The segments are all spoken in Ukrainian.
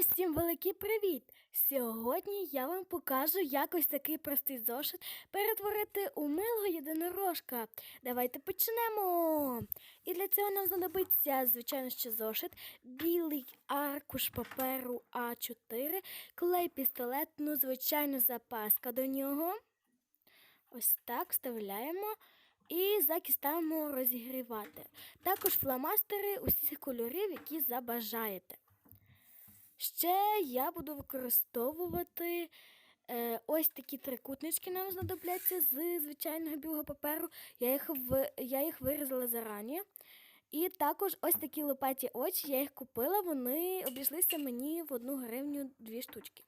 Усім великий привіт! Сьогодні я вам покажу, як ось такий простий зошит перетворити у милого єдинорожка. Давайте почнемо. І для цього нам знадобиться, звичайно, ще зошит, білий аркуш паперу А4, клей пістолет, ну, звичайно, запаска до нього. Ось так вставляємо. І закіс ставимо розігрівати. Також фломастери усіх кольорів, які забажаєте. Ще я буду використовувати е, ось такі трикутнички нам знадобляться з звичайного білого паперу. Я їх, в, я їх вирізала зарані. І також ось такі лопаті очі, я їх купила, вони обійшлися мені в одну гривню дві штучки.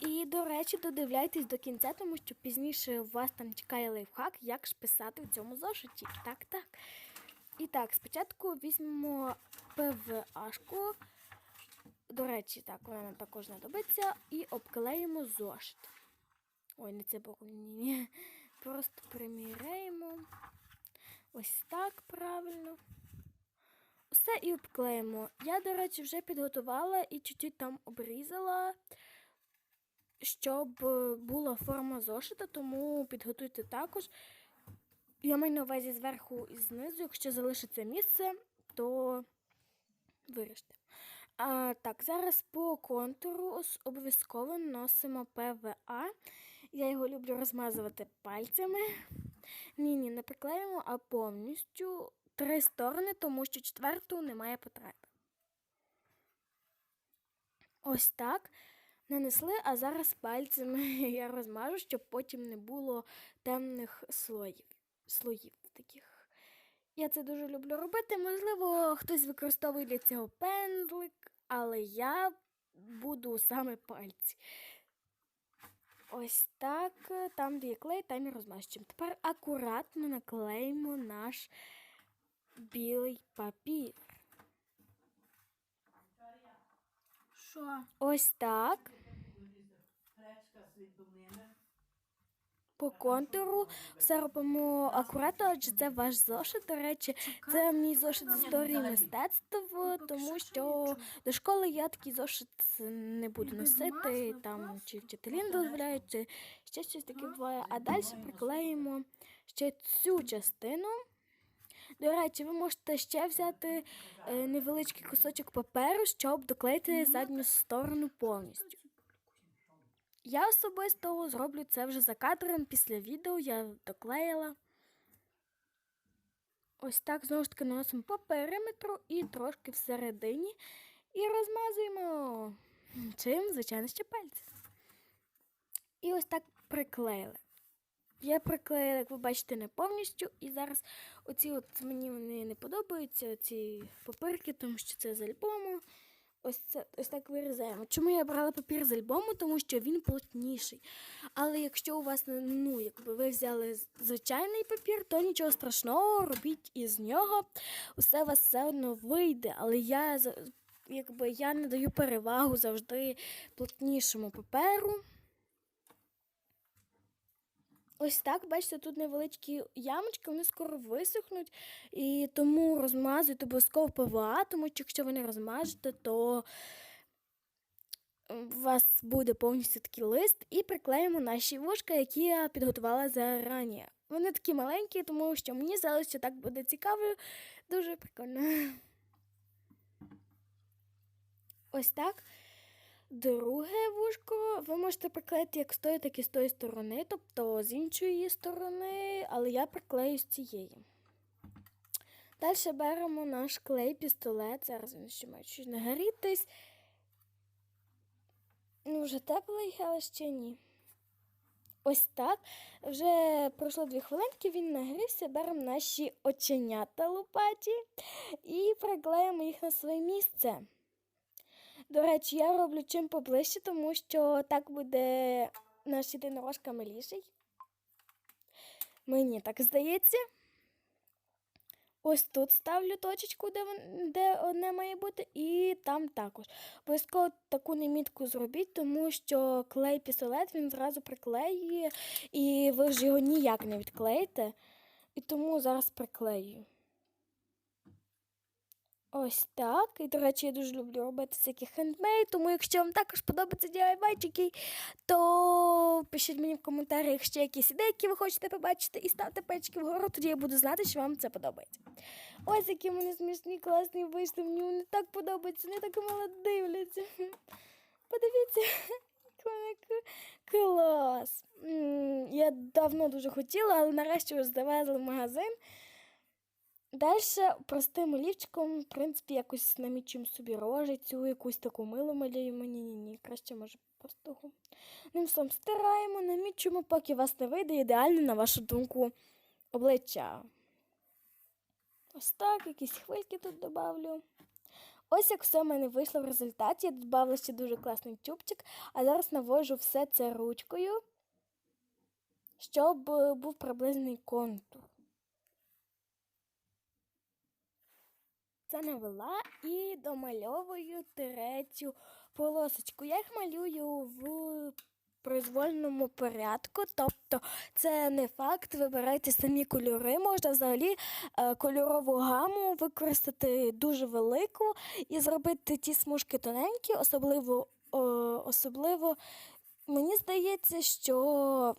І, до речі, додивляйтесь до кінця, тому що пізніше вас там чекає лайфхак, як ж писати в цьому зошиті. Так, так. І так, спочатку візьмемо ПВАшку. До речі, так, вона нам також знадобиться. І обклеїмо зошит. Ой, не це боку, ні, ні. Просто приміряємо. Ось так правильно. Все і обклеїмо. Я, до речі, вже підготувала і чуть-чуть там обрізала, щоб е, була форма зошита, тому підготуйте також. Я маю на увазі зверху і знизу, якщо залишиться місце, то виріште. А, так, зараз по контуру обов'язково наносимо ПВА. Я його люблю розмазувати пальцями. Ні, ні, не приклеїмо, а повністю три сторони, тому що четверту немає потреби. Ось так. Нанесли, а зараз пальцями я розмажу, щоб потім не було темних слоїв. слоїв таких. Я це дуже люблю робити. Можливо, хтось використовує для цього пензлик, але я буду саме пальці. Ось так. Там, де є клей, там і розмащуємо. Тепер акуратно наклеїмо наш білий папір. Що? Ось так. По контуру все робимо акуратно, адже це ваш зошит. До речі, це мій зошит з історії мистецтва, тому що до школи я такий зошит не буду носити, там чи вчителі не дозволяють, чи ще щось таке буває. А далі приклеїмо ще цю частину. До речі, ви можете ще взяти е, невеличкий кусочок паперу, щоб доклеїти задню сторону повністю. Я особисто зроблю це вже за кадром після відео, я доклеїла. Ось так знову ж таки наносимо по периметру і трошки всередині. І розмазуємо. Чим, звичайно, ще пальці. І ось так приклеїли. Я приклеїла, як ви бачите, не повністю. І зараз оці от мені вони не подобаються, ці папирки, тому що це з альбому. Ось це ось так вирізаємо. Чому я брала папір з альбому? Тому що він плотніший. Але якщо у вас ну, якби ви взяли звичайний папір, то нічого страшного, робіть із нього. Усе у вас все одно вийде. Але я якби я не даю перевагу завжди плотнішому паперу. Ось так, бачите, тут невеличкі ямочки, вони скоро висохнуть, і тому розмазуйте обов'язково ПВА, тому що якщо ви не розмажете, то у вас буде повністю такий лист, і приклеїмо наші вушка, які я підготувала зарані. Вони такі маленькі, тому що мені здалося, що так буде цікаво, дуже прикольно. Ось так. Друге вушко ви можете приклеїти як з тої, так і з тої сторони, тобто з іншої сторони, але я приклею з цієї. Далі беремо наш клей пістолет. Зараз він ще має чуть нагрітись. Ну, вже теплий, але ще ні. Ось так. Вже пройшло дві хвилинки, він нагрівся. Беремо наші оченята лопаті і приклеїмо їх на своє місце. До речі, я роблю чим поближче, тому що так буде наш єдинорожка миліший. Мені так здається. Ось тут ставлю точечку, де, де одне має бути, і там також. Обов'язково таку немітку зробіть, тому що клей пістолет він зразу приклеює, і ви ж його ніяк не відклеїте. І тому зараз приклею. Ось так. І, до речі, я дуже люблю робити всякі хендмейд, тому якщо вам також подобаються DIY-чики, то пишіть мені в коментарях ще якісь ідеї, які ви хочете побачити, і ставте пальчики вгору, тоді я буду знати, що вам це подобається. Ось які вони смішні, класні вийшли, мені вони так подобаються, вони так мало дивляться. Подивіться, клас. Я давно дуже хотіла, але нарешті завезли в магазин. Далі простим олівчиком, в принципі, якось намічуємо собі рожицю, якусь таку милу малюємо. Ні-ні-ні, краще може просто. Ним словом стираємо, намічуємо, поки вас не вийде ідеально, на вашу думку, обличчя. Ось так, якісь хвильки тут добавлю. Ось як все в мене вийшло в результаті. Я додавала ще дуже класний тюбчик, а зараз навожу все це ручкою, щоб був приблизний контур. Це навела і домальовую третю полосочку. Я їх малюю в произвольному порядку, тобто це не факт, вибирайте самі кольори. Можна взагалі е, кольорову гаму використати дуже велику і зробити ті смужки тоненькі, особливо, особливо мені здається, що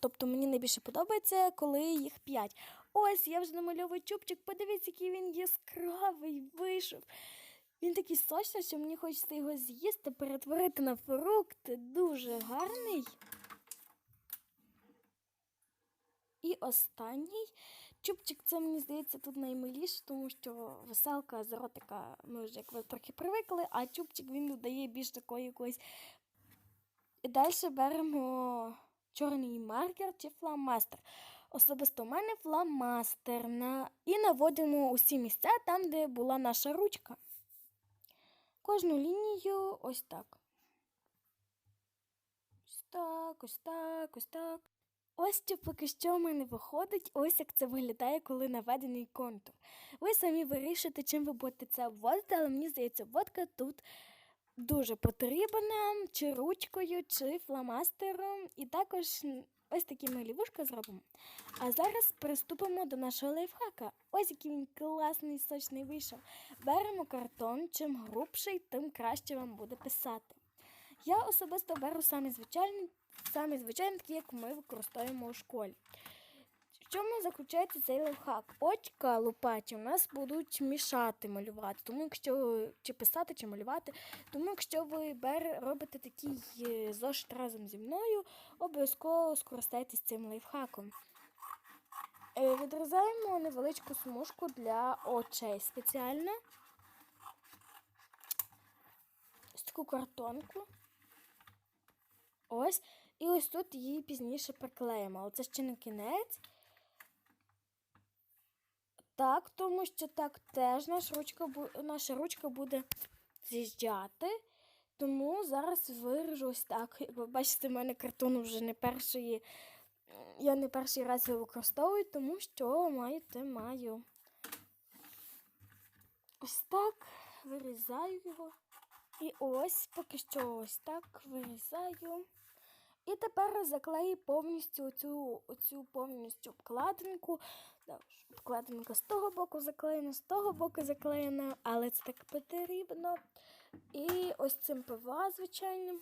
тобто мені найбільше подобається, коли їх п'ять. Ось я вже намальовую чубчик, подивіться, який він яскравий вийшов. Він такий сочний, що мені хочеться його з'їсти, перетворити на фрукт. Дуже гарний. І останній чубчик, це мені здається тут наймиліше, тому що веселка з ротика ми вже як ви трохи привикли, а чубчик він додає більш такої якоїсь. І далі беремо чорний маркер чи фломастер. Особисто у мене фломастер. На... І наводимо усі місця там, де була наша ручка. Кожну лінію ось так. Ось так, ось так, ось так. Ось що поки що в мене виходить, ось як це виглядає, коли наведений контур. Ви самі вирішите, чим ви будете це обводити, але мені здається, обводка тут дуже потрібна, чи ручкою, чи фломастером. І також ось такі ми лівушка зробимо. А зараз приступимо до нашого лайфхака. Ось який він класний, сочний вийшов. Беремо картон, чим грубший, тим краще вам буде писати. Я особисто беру самі звичайні, самі звичайні, такі, як ми використовуємо у школі. Чому заключається цей лайфхак? Очка лупаті у нас будуть мішати малювати, тому якщо чи писати, чи малювати. Тому якщо ви бер, робите такий е, зошит разом зі мною, обов'язково скористайтесь цим лайфхаком. Е, Відрізаємо невеличку смужку для очей спеціально. Ось таку картонку. Ось. І ось тут її пізніше приклеїмо. Але це ще не кінець. Так, тому що так теж наша ручка, наша ручка буде з'їжджати. Тому зараз виріжу ось так. Як ви бачите, в мене картон вже не перший. Я не перший раз його використовую, тому що маєте маю. Ось так вирізаю його. І ось поки що ось так вирізаю. І тепер заклею повністю оцю повністю обкладинку. Да, ж, з того боку заклеєна, з того боку заклеєна, але це так потрібно. І ось цим ПВА, звичайно.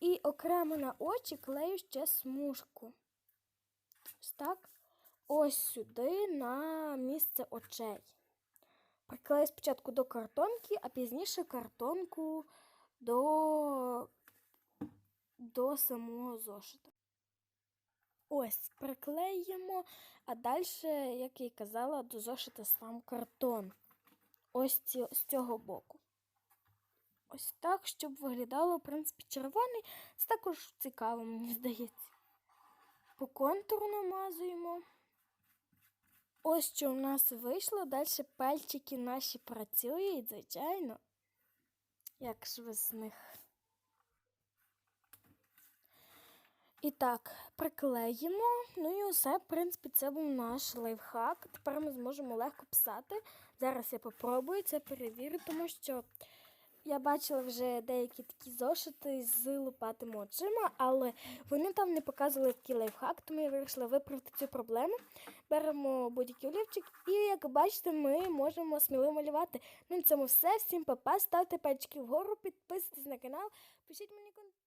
І окремо на очі клею ще смужку. Ось так. Ось сюди на місце очей. Приклею спочатку до картонки, а пізніше картонку до, до самого зошита. Ось, приклеїмо, а далі, як я й казала, до зошита сам картон. Ось ці, з цього боку. Ось так, щоб виглядало, в принципі, червоний. Це також цікаво, мені здається. По контуру намазуємо. Ось що у нас вийшло. Далі пальчики наші працюють, звичайно. Як ж ви з них. І так, приклеїмо. Ну і усе, в принципі, це був наш лайфхак. Тепер ми зможемо легко писати. Зараз я попробую це перевірю, тому що Я бачила вже деякі такі зошити з лопатими очима, але вони там не показували такий лайфхак, тому я вирішила виправити цю проблему. Беремо будь-який олівчик, і як бачите, ми можемо сміливо малювати. Ну, на цьому все. Всім па-па, ставте пальчики вгору, підписуйтесь на канал, пишіть мені кон-